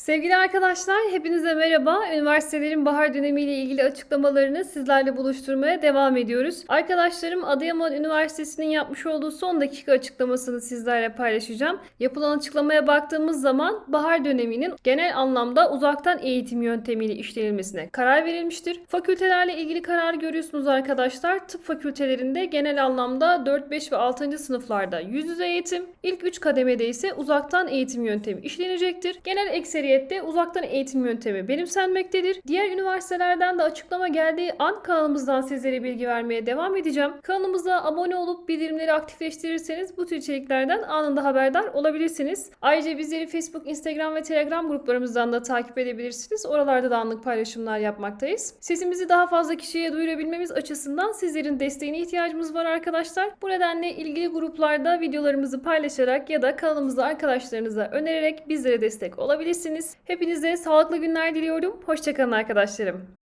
Sevgili arkadaşlar, hepinize merhaba. Üniversitelerin bahar dönemiyle ilgili açıklamalarını sizlerle buluşturmaya devam ediyoruz. Arkadaşlarım Adıyaman Üniversitesi'nin yapmış olduğu son dakika açıklamasını sizlerle paylaşacağım. Yapılan açıklamaya baktığımız zaman bahar döneminin genel anlamda uzaktan eğitim yöntemiyle işlenilmesine karar verilmiştir. Fakültelerle ilgili karar görüyorsunuz arkadaşlar. Tıp fakültelerinde genel anlamda 4, 5 ve 6. sınıflarda yüz yüze eğitim, ilk 3 kademede ise uzaktan eğitim yöntemi işlenecektir. Genel ekseriyette uzaktan eğitim yöntemi benimsenmektedir. Diğer üniversitelerden de açıklama geldiği an kanalımızdan sizlere bilgi vermeye devam edeceğim. Kanalımıza abone olup bildirimleri aktifleştirirseniz bu tür içeriklerden anında haberdar olabilirsiniz. Ayrıca bizleri Facebook, Instagram ve Telegram gruplarımızdan da takip edebilirsiniz. Oralarda da anlık paylaşımlar yapmaktayız. Sesimizi daha fazla kişiye duyurabilmemiz açısından sizlerin desteğine ihtiyacımız var arkadaşlar. Bu nedenle ilgili gruplarda videolarımızı paylaşarak ya da kanalımızı arkadaşlarınıza önererek bizlere destek olabilirsiniz. Hepinize sağlıklı günler diliyorum. Hoşçakalın arkadaşlarım.